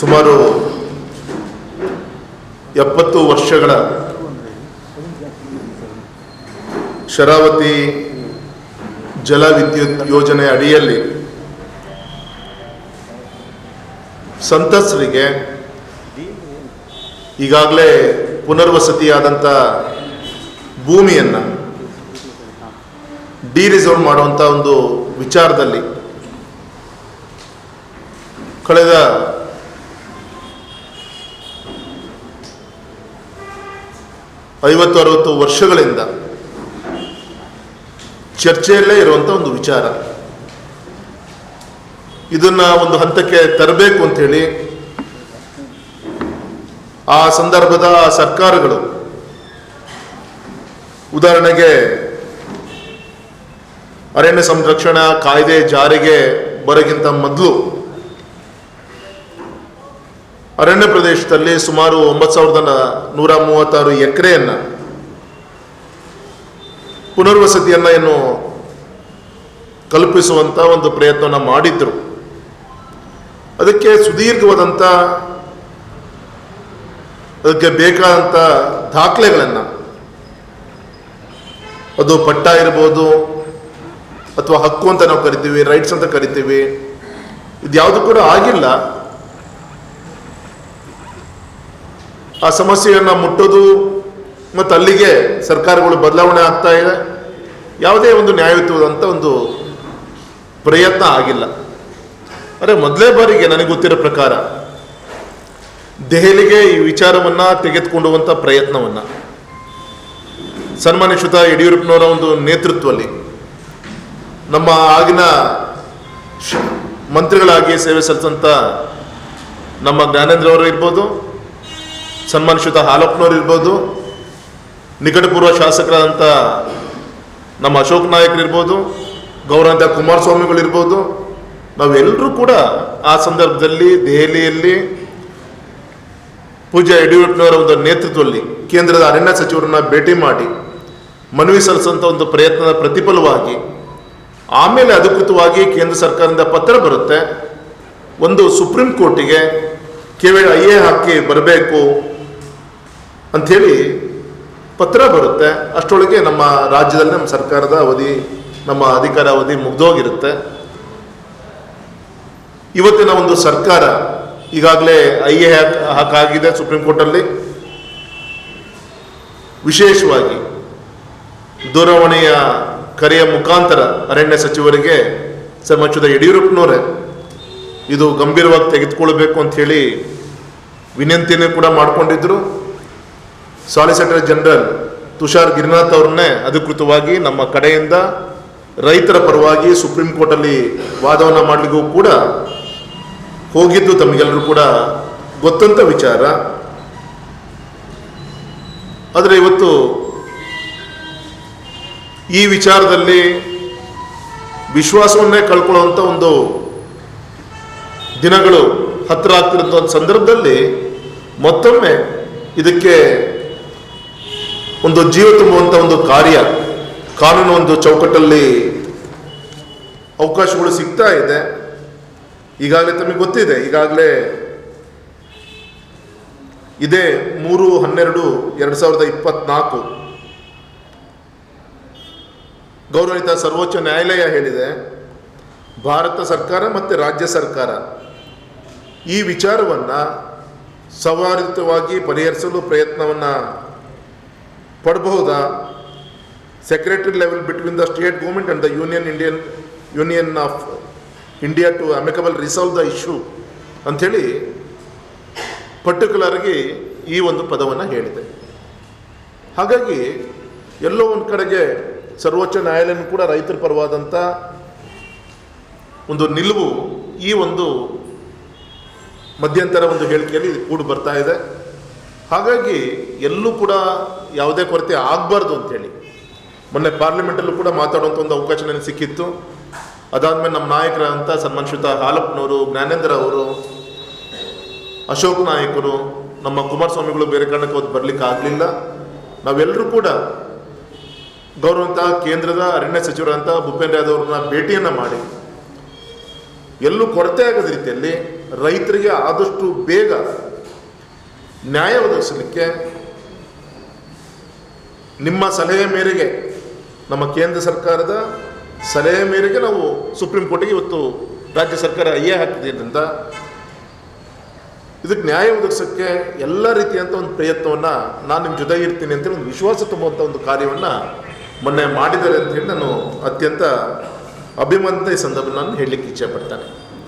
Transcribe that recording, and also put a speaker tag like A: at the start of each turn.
A: ಸುಮಾರು ಎಪ್ಪತ್ತು ವರ್ಷಗಳ ಶರಾವತಿ ಜಲ ವಿದ್ಯುತ್ ಯೋಜನೆ ಅಡಿಯಲ್ಲಿ ಸಂತಸರಿಗೆ ಈಗಾಗಲೇ ಪುನರ್ವಸತಿಯಾದಂಥ ಭೂಮಿಯನ್ನು ಡಿ ರಿಸರ್ವ್ ಮಾಡುವಂಥ ಒಂದು ವಿಚಾರದಲ್ಲಿ ಕಳೆದ ಐವತ್ತು ಅರವತ್ತು ವರ್ಷಗಳಿಂದ ಚರ್ಚೆಯಲ್ಲೇ ಇರುವಂಥ ಒಂದು ವಿಚಾರ. ಇದನ್ನ ಒಂದು ಹಂತಕ್ಕೆ ತರಬೇಕು ಅಂತ ಹೇಳಿ ಆ ಸಂದರ್ಭದ ಸರ್ಕಾರಗಳು ಉದಾಹರಣೆಗೆ ಅರಣ್ಯ ಸಂರಕ್ಷಣಾ ಕಾಯ್ದೆ ಜಾರಿಗೆ ಬರೋಕ್ಕಿಂತ ಮೊದಲು ಅರಣ್ಯ ಪ್ರದೇಶದಲ್ಲಿ ಸುಮಾರು ಒಂಬತ್ತು ಸಾವಿರದ ನೂರ ಮೂವತ್ತಾರು ಎಕರೆಯನ್ನು ಪುನರ್ವಸತಿಯನ್ನು ಏನು ಕಲ್ಪಿಸುವಂತ ಒಂದು ಪ್ರಯತ್ನವನ್ನು ಮಾಡಿದ್ರು. ಅದಕ್ಕೆ ಸುದೀರ್ಘವಾದಂಥ ಅದಕ್ಕೆ ಬೇಕಾದಂಥ ದಾಖಲೆಗಳನ್ನು ಅದು ಪಟ್ಟ ಇರ್ಬೋದು ಅಥವಾ ಹಕ್ಕು ಅಂತ ನಾವು ಕರಿತೀವಿ, ರೈಟ್ಸ್ ಅಂತ ಕರಿತೀವಿ, ಇದ್ಯಾವುದು ಕೂಡ ಆಗಿಲ್ಲ. ಆ ಸಮಸ್ಯೆಯನ್ನು ಮುಟ್ಟೋದು ಮತ್ತು ಅಲ್ಲಿಗೆ ಸರ್ಕಾರಗಳು ಬದಲಾವಣೆ ಆಗ್ತಾ ಇದೆ. ಯಾವುದೇ ಒಂದು ನ್ಯಾಯಯುತವಾದಂಥ ಒಂದು ಪ್ರಯತ್ನ ಆಗಿಲ್ಲ. ಅಂದರೆ ಮೊದಲೇ ಬಾರಿಗೆ ನನಗೆ ಗೊತ್ತಿರೋ ಪ್ರಕಾರ ದೆಹಲಿಗೆ ಈ ವಿಚಾರವನ್ನು ತೆಗೆದುಕೊಂಡುವಂಥ ಪ್ರಯತ್ನವನ್ನು ಸನ್ಮಾನ್ಯ ಶ್ರೀಯುತ ಯಡಿಯೂರಪ್ಪನವರ ಒಂದು ನೇತೃತ್ವದಲ್ಲಿ ನಮ್ಮ ಆಗಿನ ಮಂತ್ರಿಗಳಾಗಿ ಸೇವೆ ಸಲ್ಲಿಸಿದಂಥ ನಮ್ಮ ಜ್ಞಾನೇಂದ್ರ ಅವರು ಇರ್ಬೋದು ಸನ್ಮಾನ್ಯ ಹಾಲಪ್ಪನವ್ರು ಇರ್ಬೋದು ನಿಕಟಪೂರ್ವ ಶಾಸಕರಾದಂಥ ನಮ್ಮ ಅಶೋಕ್ ನಾಯಕ್ ಇರ್ಬೋದು ಗೌರವಂತ ಕುಮಾರಸ್ವಾಮಿಗಳಿರ್ಬೋದು ನಾವೆಲ್ಲರೂ ಕೂಡ ಆ ಸಂದರ್ಭದಲ್ಲಿ ದೆಹಲಿಯಲ್ಲಿ ಪೂಜ್ಯ ಯಡಿಯೂರಪ್ಪನವರ ಒಂದು ನೇತೃತ್ವದಲ್ಲಿ ಕೇಂದ್ರದ ಅರಣ್ಯ ಸಚಿವರನ್ನ ಭೇಟಿ ಮಾಡಿ ಮನವಿ ಸಲ್ಲಿಸುವಂಥ ಒಂದು ಪ್ರಯತ್ನದ ಪ್ರತಿಫಲವಾಗಿ, ಆಮೇಲೆ ಅಧಿಕೃತವಾಗಿ ಕೇಂದ್ರ ಸರ್ಕಾರದಿಂದ ಪತ್ರ ಬರುತ್ತೆ. ಒಂದು ಸುಪ್ರೀಂ ಕೋರ್ಟಿಗೆ ಕೇವಲ ಐ ಎ ಹಾಕಿ ಬರಬೇಕು ಅಂಥೇಳಿ ಪತ್ರ ಬರುತ್ತೆ. ಅಷ್ಟರೊಳಗೆ ನಮ್ಮ ರಾಜ್ಯದಲ್ಲಿ ನಮ್ಮ ಸರ್ಕಾರದ ಅವಧಿ, ನಮ್ಮ ಅಧಿಕಾರ ಅವಧಿ ಮುಗ್ದೋಗಿರುತ್ತೆ. ಇವತ್ತಿನ ಒಂದು ಸರ್ಕಾರ ಈಗಾಗಲೇ ಐ ಎ ಹಾಕಾಗಿದೆ ಸುಪ್ರೀಂ ಕೋರ್ಟಲ್ಲಿ. ವಿಶೇಷವಾಗಿ ದೂರವಾಣಿಯ ಕರೆಯ ಮುಖಾಂತರ ಅರಣ್ಯ ಸಚಿವರಿಗೆ ಸಮಕ್ಷದ ಯಡಿಯೂರಪ್ಪನವರೇ, ಇದು ಗಂಭೀರವಾಗಿ ತೆಗೆದುಕೊಳ್ಬೇಕು ಅಂತ ಹೇಳಿ ವಿನಂತಿಯನ್ನು ಕೂಡ ಮಾಡಿಕೊಂಡಿದ್ರು. ಸಾಲಿಸಿಟರ್ ಜನರಲ್ ತುಷಾರ್ ಗಿರಿನಾಥ್ ಅವ್ರನ್ನೇ ಅಧಿಕೃತವಾಗಿ ನಮ್ಮ ಕಡೆಯಿಂದ ರೈತರ ಪರವಾಗಿ ಸುಪ್ರೀಂ ಕೋರ್ಟಲ್ಲಿ ವಾದವನ್ನು ಮಾಡಲಿಕ್ಕೂ ಕೂಡ ಹೋಗಿದ್ದು ತಮಗೆಲ್ಲರೂ ಕೂಡ ಗೊತ್ತಂತ ವಿಚಾರ. ಆದರೆ ಇವತ್ತು ಈ ವಿಚಾರದಲ್ಲಿ ವಿಶ್ವಾಸವನ್ನೇ ಕಳ್ಕೊಳ್ಳುವಂಥ ಒಂದು ದಿನಗಳು ಹತ್ತಿರ ಆಗ್ತಿರುವಂಥ ಸಂದರ್ಭದಲ್ಲಿ ಮತ್ತೊಮ್ಮೆ ಇದಕ್ಕೆ ಒಂದು ಜೀವ ತುಂಬುವಂಥ ಒಂದು ಕಾರ್ಯ, ಕಾನೂನು ಒಂದು ಚೌಕಟ್ಟಲ್ಲಿ ಅವಕಾಶಗಳು ಸಿಗ್ತಾ ಇದೆ. ಈಗಾಗಲೇ ತಮಗೆ ಗೊತ್ತಿದೆ, ಈಗಾಗಲೇ ಇದೇ ಮೂರು ಹನ್ನೆರಡು ಎರಡು ಸಾವಿರದ ಇಪ್ಪತ್ನಾಲ್ಕು. ಗೌರವಿತ ಸರ್ವೋಚ್ಚ ನ್ಯಾಯಾಲಯ ಹೇಳಿದೆ, ಭಾರತ ಸರ್ಕಾರ ಮತ್ತು ರಾಜ್ಯ ಸರ್ಕಾರ ಈ ವಿಚಾರವನ್ನು ಸವಾರಿತವಾಗಿ ಪರಿಹರಿಸಲು ಪ್ರಯತ್ನವನ್ನು ಪಡಬಹುದಾ secretary level between the state government and the union Indian union of India to amicable resolve the issue ಅಂಥೇಳಿ ಪರ್ಟಿಕ್ಯುಲರ್ಗೆ ಈ ಒಂದು ಪದವನ್ನು ಹೇಳಿದೆ. ಹಾಗಾಗಿ ಎಲ್ಲೋ ಒಂದು ಕಡೆಗೆ ಸರ್ವೋಚ್ಚ ನ್ಯಾಯಾಲಯನೂ ಕೂಡ ರೈತರ ಪರವಾದಂಥ ಒಂದು ನಿಲುವು ಈ ಒಂದು ಮಧ್ಯಂತರ ಒಂದು ಹೇಳಿಕೆಯಲ್ಲಿ ಕೂಡಿ ಬರ್ತಾ ಇದೆ. ಹಾಗಾಗಿ ಎಲ್ಲೂ ಕೂಡ ಯಾವುದೇ ಕೊರತೆ ಆಗಬಾರ್ದು ಅಂತೇಳಿ ಮೊನ್ನೆ ಪಾರ್ಲಿಮೆಂಟಲ್ಲೂ ಕೂಡ ಮಾತಾಡುವಂಥ ಒಂದು ಅವಕಾಶ ನನಗೆ ಸಿಕ್ಕಿತ್ತು. ಅದಾದ್ಮೇಲೆ ನಮ್ಮ ನಾಯಕರಂತ ಸನ್ಮಾನ್ಶ್ರಿತ ಹಾಲಪ್ಪನವರು, ಜ್ಞಾನೇಂದ್ರ ಅವರು, ಅಶೋಕ್ ನಾಯಕರು, ನಮ್ಮ ಕುಮಾರಸ್ವಾಮಿಗಳು ಬೇರೆ ಕಾರಣಕ್ಕೆ ಅವತ್ತು ಬರಲಿಕ್ಕೆ ಆಗಲಿಲ್ಲ. ನಾವೆಲ್ಲರೂ ಕೂಡ ಗೌರವಂತ ಕೇಂದ್ರದ ಅರಣ್ಯ ಸಚಿವರಂತ ಭೂಪೇಂದ್ರ ಯಾದವ್ ಅವ್ರನ್ನ ಭೇಟಿಯನ್ನು ಮಾಡಿ, ಎಲ್ಲೂ ಕೊರತೆ ಆಗದ ರೀತಿಯಲ್ಲಿ ರೈತರಿಗೆ ಆದಷ್ಟು ಬೇಗ ನ್ಯಾಯ ಒದಗಿಸಲಿಕ್ಕೆ ನಿಮ್ಮ ಸಲಹೆ ಮೇರೆಗೆ ನಮ್ಮ ಕೇಂದ್ರ ಸರ್ಕಾರದ ಸಲಹೆ ಮೇರೆಗೆ ನಾವು ಸುಪ್ರೀಂ ಕೋರ್ಟಿಗೆ ಇವತ್ತು ರಾಜ್ಯ ಸರ್ಕಾರ ಅಯ್ಯೆ ಅಂತ. ಇದಕ್ಕೆ ನ್ಯಾಯ ಒದಗಿಸೋಕ್ಕೆ ಎಲ್ಲ ರೀತಿಯಂಥ ಒಂದು ಪ್ರಯತ್ನವನ್ನು ನಾನು ನಿಮ್ಮ ಜೊತೆ ಇರ್ತೀನಿ ಅಂತೇಳಿ ಒಂದು ವಿಶ್ವಾಸ ತುಂಬುವಂಥ ಒಂದು ಕಾರ್ಯವನ್ನು ಮೊನ್ನೆ ಮಾಡಿದ್ದಾರೆ ಅಂತ ಹೇಳಿ ನಾನು ಅತ್ಯಂತ ಅಭಿಮಾನದ ಈ ಸಂದರ್ಭ ನಾನು ಹೇಳಲಿಕ್ಕೆ ಇಚ್ಛೆ ಪಡ್ತೇನೆ.